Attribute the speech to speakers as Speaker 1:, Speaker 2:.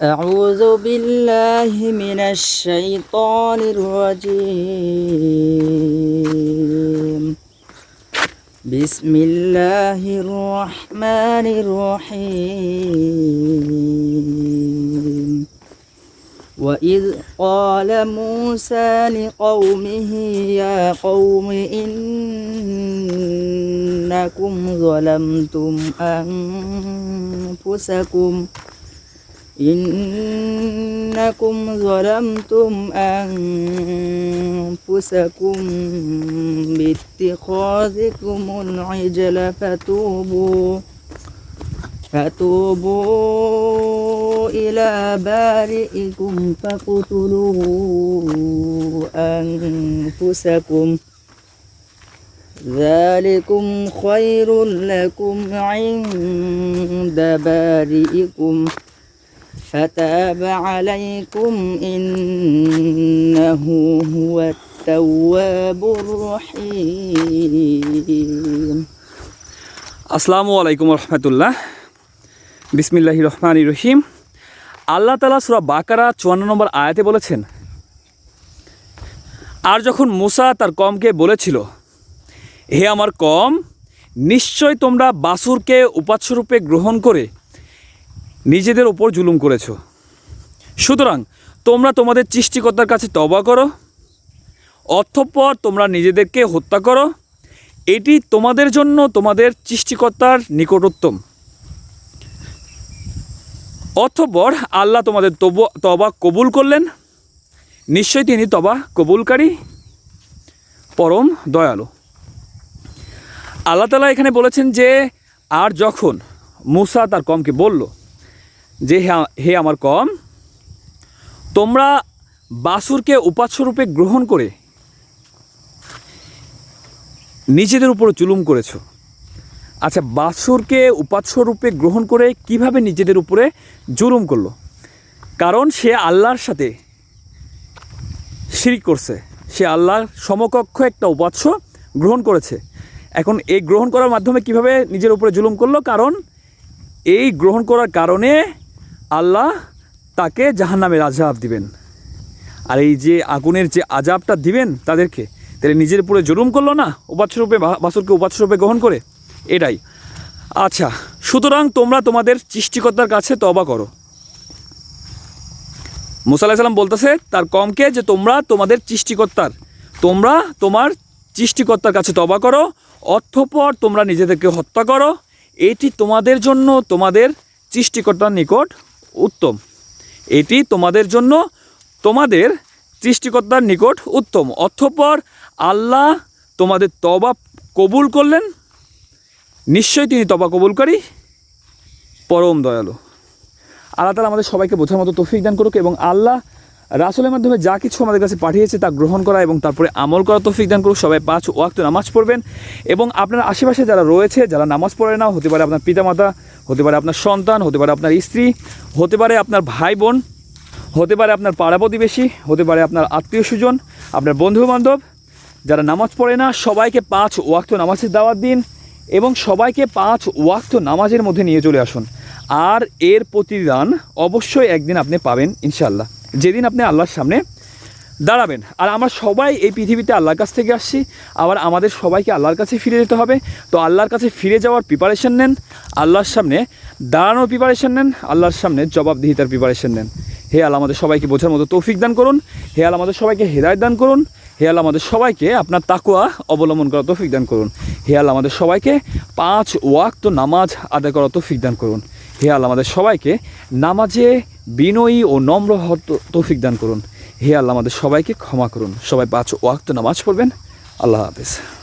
Speaker 1: أعوذ بالله من الشيطان الرجيم. بسم الله الرحمن الرحيم. وإذ قال موسى لقومه يا قوم إنكم ظلمتم أنفسكم إنكم ظلمتم أنفسكم باتخاذكم العجل فتوبوا فتوبوا إلى بارئكم فاقتلوا أنفسكم. ذلكم خير لكم عند بارئكم. فتاب عليكم إنه هو التواب الرحيم
Speaker 2: আসসালামু আলাইকুম রহমতুল্লাহ বিসমিল্লাহ রহমান রহিম আল্লাহ তালা সুরা বাকারা চুয়ান্ন নম্বর আয়াতে বলেছেন আর যখন মুসা তার কমকে বলেছিল হে আমার কম নিশ্চয় তোমরা বাসুরকে উপাস্যরূপে গ্রহণ করে নিজেদের ওপর জুলুম করেছ। সুতরাং তোমরা তোমাদের সৃষ্টিকর্তার কাছে তবা করো অর্থপর তোমরা নিজেদেরকে হত্যা করো। এটি তোমাদের জন্য তোমাদের সৃষ্টিকর্তার নিকটোত্তম অর্থপর আল্লাহ তোমাদের তব কবুল করলেন। নিশ্চয়ই তিনি তবা কবুলকারী, পরম দয়ালু। আল্লাহ তালা এখানে বলেছেন যে, আর যখন মুসা তার কমকে বলল যে হে আমার কম, তোমরা বাসুরকে উপাস্যরূপে গ্রহণ করে নিজেদের উপর জুলুম করেছ। আচ্ছা বাসুরকে উপাস্য রূপে গ্রহণ করে কীভাবে নিজেদের উপরে জুলুম করল? কারণ সে আল্লাহর সাথে শিরিক করছে। সে আল্লাহর সমকক্ষ একটা উপাস্য গ্রহণ করেছে। এখন এই গ্রহণ করার মাধ্যমে কীভাবে নিজের উপরে জুলুম করল? কারণ এই গ্রহণ করার কারণে আল্লাহ তাকে জাহান্নামের আজাব দিবেন। আর এই যে আগুনের যে আজাবটা দিবেন তাদেরকে, তাহলে নিজের উপরে জুলুম করল না? উপাস্যরূপে বাসুরকে উপাস্যরূপে গ্রহণ করে? এটাই। আচ্ছা সুতরাং তোমরা তোমাদের সৃষ্টিকর্তার কাছে তবা করো। মুসাল্লাহ সাল্লাম বলতেছে, তার কমকে যে তোমরা তোমাদের সৃষ্টিকর্তার, তোমরা তোমার সৃষ্টিকর্তার কাছে তবা করো, অর্থপর তোমরা নিজেদেরকে হত্যা করো, এটি তোমাদের জন্য তোমাদের সৃষ্টিকর্তার নিকট উত্তম। এটি তোমাদের জন্য তোমাদের সৃষ্টিকর্তার নিকট উত্তম। অর্থপর আল্লাহ তোমাদের তবা কবুল করলেন। নিশ্চয়ই তিনি তবা কবুলকারী। পরম দয়ালু। আল্লাহ তালা আমাদের সবাইকে বোঝার মতো তফিক দান করুক এবং আল্লাহ রাসুলের মাধ্যমে যা কিছু আমাদের কাছে পাঠিয়েছে তা গ্রহণ করা এবং তারপরে আমল করা তৌফিক দান করুক। সবাই পাঁচ ওয়াক্ত নামাজ পড়বেন এবং আপনার আশেপাশে যারা রয়েছে, যারা নামাজ পড়ে না, হতে পারে আপনার পিতামাতা, হতে পারে আপনার সন্তান, হতে পারে আপনার স্ত্রী, হতে পারে আপনার ভাই বোন হতে পারে আপনার পাড়া প্রতিবেশী, হতে পারে আপনার আত্মীয় স্বজন, আপনার বন্ধু বান্ধব যারা নামাজ পড়ে না, সবাইকে পাঁচ ওয়াক্ত নামাজের দাওয়াত দিন এবং সবাইকে পাঁচ ওয়াক্ত নামাজের মধ্যে নিয়ে চলে আসুন। আর এর প্রতিদান অবশ্যই একদিন আপনি পাবেন ইনশাল্লাহ যেদিন আপনি আল্লাহর সামনে দাঁড়াবেন। আর আমরা সবাই এই পৃথিবীতে আল্লাহর কাছ থেকে আসছি, আবার আমাদের সবাইকে আল্লাহর কাছে ফিরে যেতে হবে। তো আল্লাহর কাছে ফিরে যাওয়ার প্রিপারেশন নেন, আল্লাহর সামনে দাঁড়ানোর প্রিপারেশন নেন, আল্লাহর সামনে জবাবদিহিতার প্রিপারেশন নেন। হে আল্লাহ, আমাদের সবাইকে বোঝার মতো তৌফিক দান করুন। হে আল্লাহ, আমাদের সবাইকে হেদায়ত দান করুন। হে আল্লাহ, আমাদের সবাইকে আপনার তাকুয়া অবলম্বন করা তৌফিক দান করুন। হে আল্লাহ, আমাদের সবাইকে পাঁচ ওয়াক্ত নামাজ আদায় করা তৌফিক দান করুন। হে আল্লাহ, আমাদের সবাইকে নামাজে বিনয়ী ও নম্র তৌফিক দান করুন। হে আল্লাহ, আমাদের সবাইকে ক্ষমা করুন। সবাই পাঁচ ওয়াক্ত নামাজ পড়বেন। আল্লাহ হাফেজ।